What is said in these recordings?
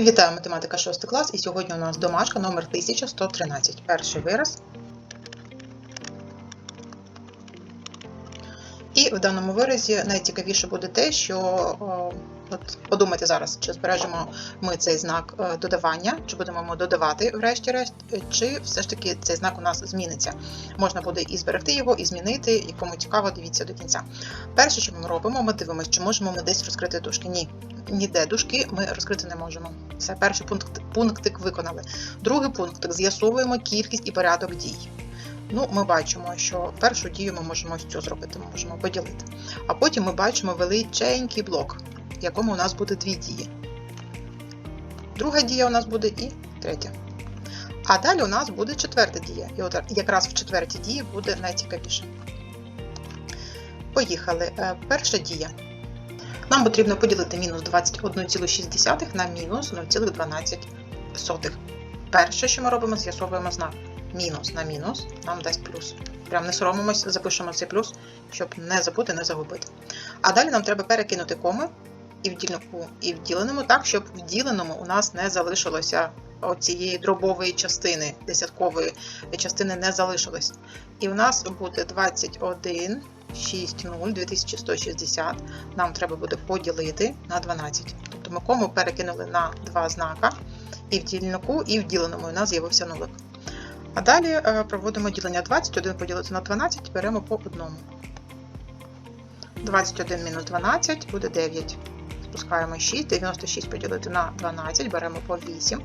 Вітаю математика 6 клас, і сьогодні у нас домашка номер 1113. Перший вираз. І в даному виразі найцікавіше буде те, що о, от подумайте зараз, чи збережемо ми цей знак е, додавання, чи будемо ми додавати врешті-решт, е, чи все ж таки цей знак у нас зміниться. Можна буде і зберегти його, і змінити, і кому цікаво, дивіться до кінця. Перше, що ми робимо, ми дивимося, чи можемо ми десь розкрити дужки. Ні, ніде дужки ми розкрити не можемо. Це перший пункт, пунктик виконали. Другий пунктик з'ясовуємо кількість і порядок дій. Ну, ми бачимо, що першу дію ми можемо ось цю зробити, ми можемо поділити. А потім ми бачимо величенький блок, в якому у нас буде дві дії. Друга дія у нас буде і третя. А далі у нас буде четверта дія. І от якраз в четвертій дії буде найцікавіше. Поїхали. Е, Перша дія. Нам потрібно поділити мінус 21,6 на мінус 0,12. Перше, що ми робимо, з'ясовуємо знак. Мінус на мінус нам дасть плюс. Прям не соромимось, запишемо цей плюс, щоб не забути, не загубити. А далі нам треба перекинути коми і в дільнику, і в діленому, так, щоб в діленому у нас не залишилося цієї дробової частини, десяткової частини не залишилось. І в нас буде 21. 6,0, 2160 нам треба буде поділити на 12. Тобто ми кому перекинули на два знака, і в дільнику, і в діленому у нас з'явився нулик. А далі е, проводимо ділення 21 поділити на 12, беремо по одному. 21 мінус 12 буде 9. Спускаємо 6, 96 поділити на 12, беремо по 8.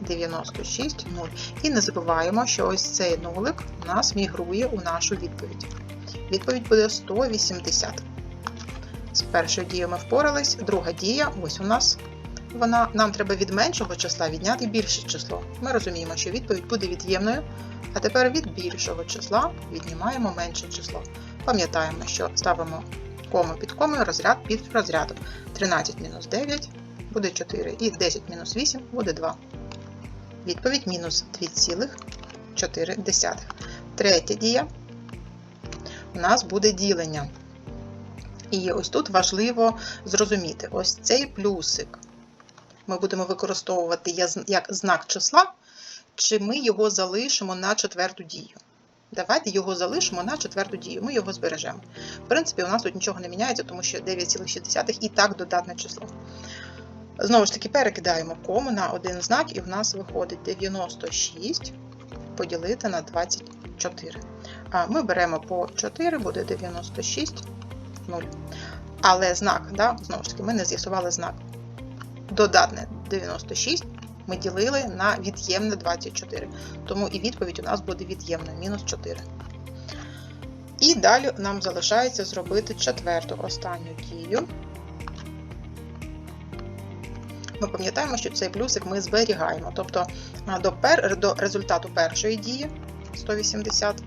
96, 0. І не забуваємо, що ось цей нулик у нас мігрує у нашу відповідь. Відповідь буде 180. З першою дією ми впорались. Друга дія, ось у нас вона. Нам треба від меншого числа відняти більше число. Ми розуміємо, що відповідь буде від'ємною, а тепер від більшого числа віднімаємо менше число. Пам'ятаємо, що ставимо кому під комою, розряд під розрядом. 13 мінус 9 буде 4, і 10 мінус 8 буде 2. Відповідь мінус 2,4. Третя дія у нас буде ділення. І ось тут важливо зрозуміти, ось цей плюсик ми будемо використовувати як знак числа, чи ми його залишимо на четверту дію. Давайте його залишимо на четверту дію, ми його збережемо. В принципі, у нас тут нічого не міняється, тому що 9,6 і так додатне число. Знову ж таки, перекидаємо кому на один знак, і в нас виходить 96 поділити на 24. Ми беремо по 4, буде 96, 0. Але знак, да, знову ж таки, ми не з'ясували знак. Додатне 96 ми ділили на від'ємне 24. Тому і відповідь у нас буде від'ємною, мінус 4. І далі нам залишається зробити четверту останню дію. Ми пам'ятаємо, що цей плюсик ми зберігаємо. Тобто до, пер, до результату першої дії 180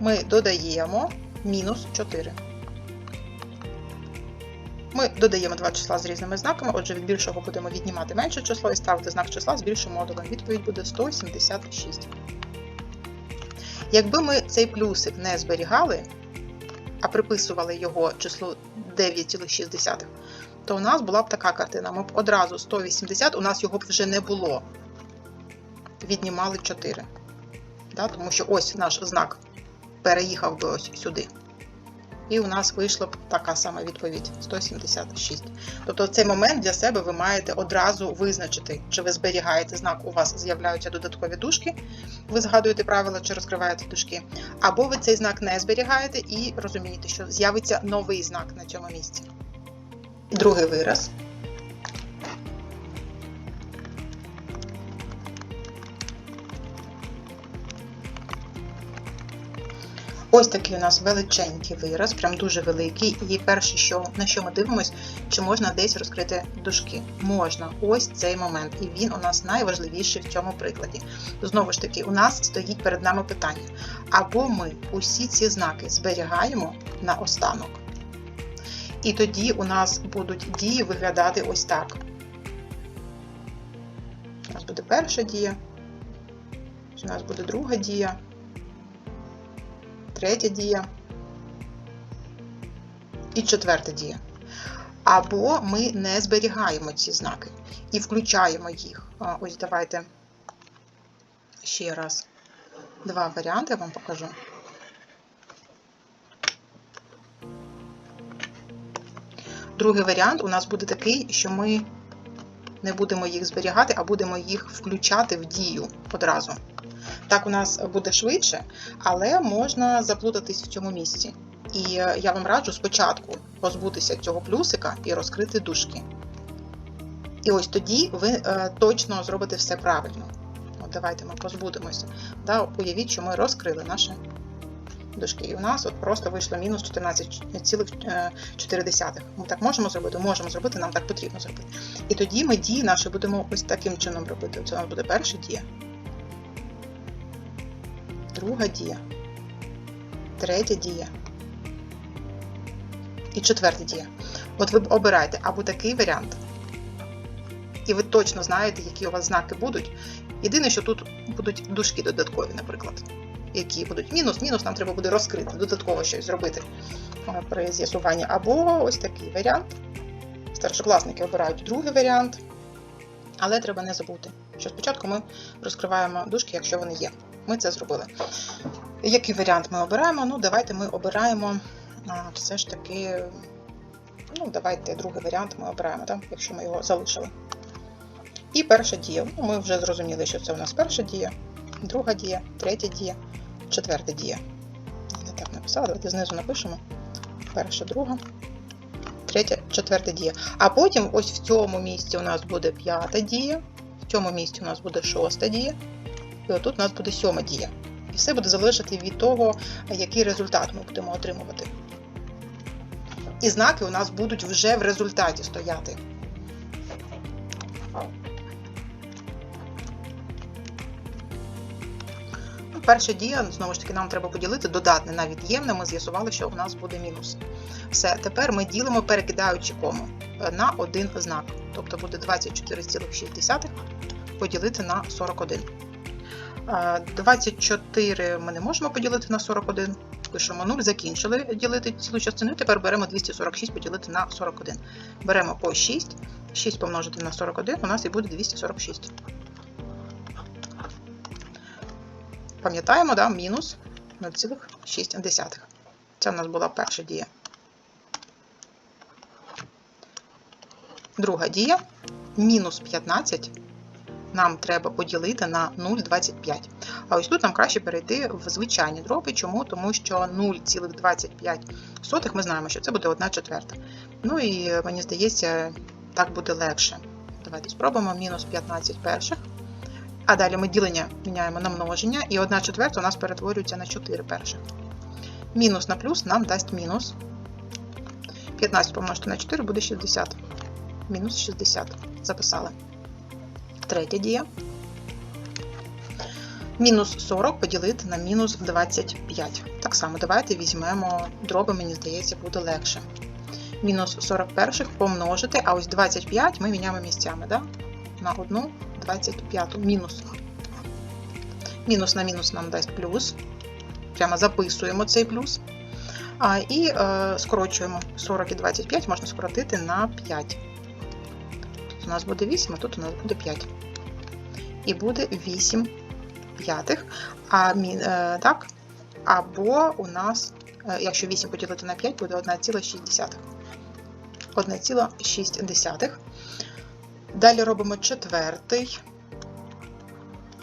ми додаємо мінус 4. Ми додаємо два числа з різними знаками, отже, від більшого будемо віднімати менше число і ставити знак числа з більшим модулем. Відповідь буде 176. Якби ми цей плюсик не зберігали, а приписували його числу 9,6, то у нас була б така картина. Ми б одразу 180, у нас його б вже не було. Віднімали 4. Да? Тому що ось наш знак переїхав би ось сюди. І у нас вийшла б така сама відповідь 176. Тобто, цей момент для себе ви маєте одразу визначити, чи ви зберігаєте знак, у вас з'являються додаткові дужки, ви згадуєте правила, чи розкриваєте дужки, або ви цей знак не зберігаєте і розумієте, що з'явиться новий знак на цьому місці. Другий вираз. Ось такий у нас величенький вираз, прям дуже великий. І перше, що, на що ми дивимося, чи можна десь розкрити дужки. Можна, ось цей момент. І він у нас найважливіший в цьому прикладі. Знову ж таки, у нас стоїть перед нами питання. Або ми усі ці знаки зберігаємо на останок. І тоді у нас будуть дії виглядати ось так. У нас буде перша дія, у нас буде друга дія третя дія і четверта дія. Або ми не зберігаємо ці знаки і включаємо їх. Ось давайте ще раз два варіанти я вам покажу. Другий варіант у нас буде такий, що ми не будемо їх зберігати, а будемо їх включати в дію одразу. Так у нас буде швидше, але можна заплутатись в цьому місці. І е, я вам раджу спочатку позбутися цього плюсика і розкрити дужки. І ось тоді ви е, точно зробите все правильно. От давайте ми позбудемося. Да, уявіть, що ми розкрили наші дужки. І у нас от просто вийшло мінус 14,4. Ми так можемо зробити? Можемо зробити, нам так потрібно зробити. І тоді ми дії наші будемо ось таким чином робити. Це у нас буде перша дія. Друга дія. Третя дія. І четверта дія. От ви обираєте або такий варіант, і ви точно знаєте, які у вас знаки будуть. Єдине, що тут будуть дужки додаткові, наприклад, які будуть мінус, мінус, нам треба буде розкрити, додатково щось зробити е, при з'ясуванні. Або ось такий варіант. Старшокласники обирають другий варіант, але треба не забути, що спочатку ми розкриваємо дужки, якщо вони є. Ми це зробили. Який варіант ми обираємо? Ну, давайте ми обираємо все ж таки. Ну, давайте другий варіант ми обираємо, так? якщо ми його залишили. І перша дія. Ну, ми вже зрозуміли, що це у нас перша дія, друга дія, третя дія, четверта дія. Я так написала, давайте знизу напишемо. Перша, друга, третя, четверта дія. А потім ось в цьому місці у нас буде п'ята дія, в цьому місці у нас буде шоста дія, і отут у нас буде сьома дія. І все буде залежати від того, який результат ми будемо отримувати. І знаки у нас будуть вже в результаті стояти. Ну, Перша дія, знову ж таки, нам треба поділити додатне на від'ємне. Ми з'ясували, що у нас буде мінус. Все, тепер ми ділимо, перекидаючи кому на один знак. Тобто буде 24,6 поділити на 41. Е, 24 ми не можемо поділити на 41. Пишемо 0, закінчили ділити цілу частину. Тепер беремо 246 поділити на 41. Беремо по 6. 6 помножити на 41 у нас і буде 246. Пам'ятаємо, да, мінус 0,6. Це у нас була перша дія. Друга дія. Мінус 15 нам треба поділити на 0,25. А ось тут нам краще перейти в звичайні дроби. Чому? Тому що 0,25 ми знаємо, що це буде 1 четверта. Ну і мені здається, так буде легше. Давайте спробуємо мінус 15 перших. А далі ми ділення міняємо на множення, і 1 четверта у нас перетворюється на 4 перших. Мінус на плюс нам дасть мінус. 15 помножити на 4 буде 60. Мінус 60. Записали. Третя дія. Мінус 40 поділити на мінус 25. Так само, давайте візьмемо дроби, мені здається, буде легше. Мінус 41 помножити, а ось 25 ми міняємо місцями, да? на 1 25 мінус. Мінус на мінус нам дасть плюс. Прямо записуємо цей плюс. А, І е, скорочуємо 40 і 25 можна скоротити на 5. Тут у нас буде 8, а тут у нас буде 5. І буде 8 п'ятих. А, е, так, або у нас, е, якщо 8 поділити на 5, буде 1,6. 1,6. Далі робимо четвертий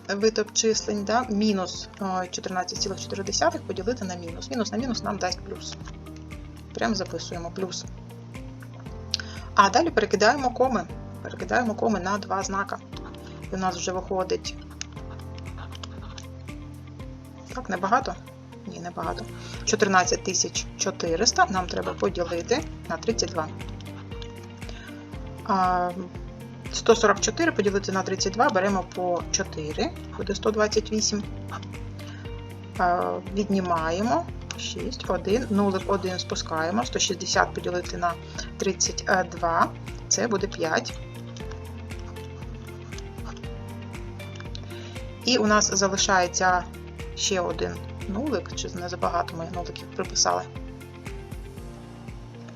вид обчислень, да? мінус 14,4 поділити на мінус. Мінус на мінус нам дасть плюс. Прямо записуємо плюс. А далі перекидаємо коми. Перекидаємо коми на два знака. І у нас вже виходить. Так, небагато? Ні, небагато. 14400 нам треба поділити на 32. 144 поділити на 32 беремо по 4, буде 128. Віднімаємо 6, 1, 0, 1 спускаємо. 160 поділити на 32, це буде 5. І у нас залишається ще один нулик, чи не забагато ми нуликів приписали.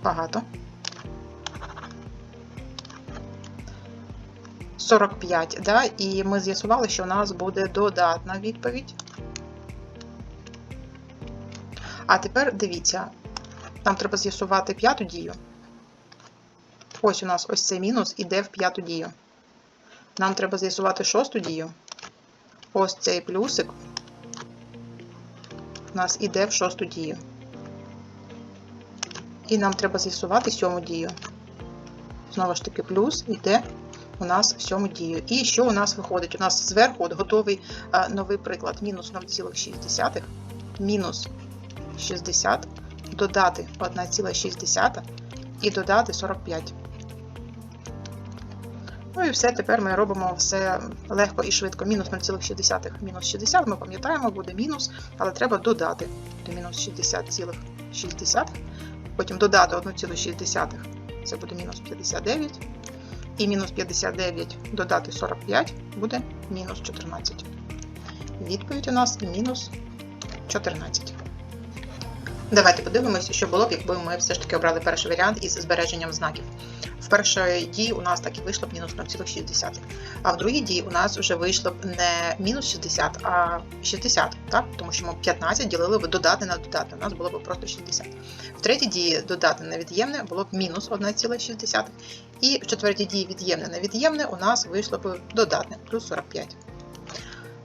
Багато. 45, да? і ми з'ясували, що у нас буде додатна відповідь. А тепер дивіться, нам треба з'ясувати п'яту дію. Ось у нас ось цей мінус іде в п'яту дію. Нам треба з'ясувати шосту дію. Ось цей плюсик у нас іде в шосту дію. І нам треба з'ясувати сьому дію. Знову ж таки, плюс іде у нас в сьому дію. І що у нас виходить? У нас зверху от готовий а, новий приклад. Мінус 0,6, мінус 60, додати 1,6 і додати 45. Ну і все, тепер ми робимо все легко і швидко. Мінус 0,6, мінус 60, ми пам'ятаємо, буде мінус, але треба додати до мінус 60,6. Потім додати 1,6, це буде мінус 59. І мінус 59 додати 45 буде мінус 14. Відповідь у нас мінус 14. Давайте подивимося, що було б, якби ми все ж таки обрали перший варіант із збереженням знаків. В першій дії у нас так і вийшло б мінус 0,6. А в другій дії у нас вже вийшло б не мінус 60, а 60, так? тому що ми 15 ділили б додати на додати. У нас було б просто 60. В третій дії додати на від'ємне було б мінус 1,6. І в четвертій дії від'ємне на від'ємне у нас вийшло б додатне плюс 45.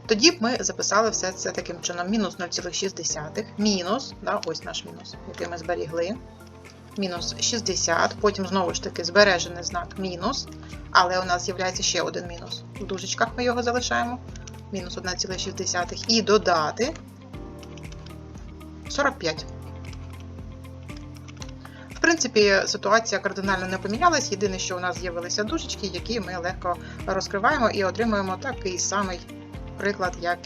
Тоді б ми записали все це таким чином: мінус 0,6, мінус, да, ось наш мінус, який ми зберігли. Мінус 60, потім знову ж таки збережений знак мінус, але у нас з'являється ще один мінус. В дужечках ми його залишаємо. Мінус 1,6 і додати 45. В принципі, ситуація кардинально не помінялась. Єдине, що у нас з'явилися дужечки, які ми легко розкриваємо і отримуємо такий самий приклад, як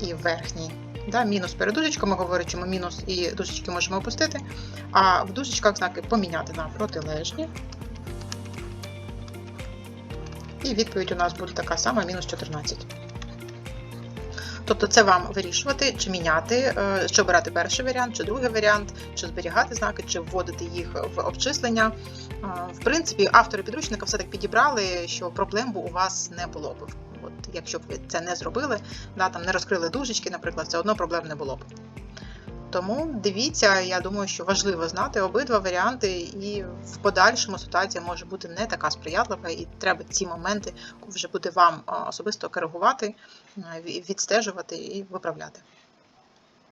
і верхній. Да, мінус перед дужечками ми мінус і дужечки можемо опустити, а в дужечках знаки поміняти на протилежні. І відповідь у нас буде така сама, мінус 14. Тобто це вам вирішувати, чи міняти, е, чи обирати перший варіант, чи другий варіант, чи зберігати знаки, чи вводити їх в обчислення. Е, В принципі, автори підручника все так підібрали, що проблем у вас не було б. Якщо б ви це не зробили, да, там не розкрили дужечки, наприклад, все одно проблем не було б. Тому дивіться, я думаю, що важливо знати обидва варіанти, і в подальшому ситуація може бути не така сприятлива, і треба ці моменти вже буде вам особисто коригувати, відстежувати і виправляти.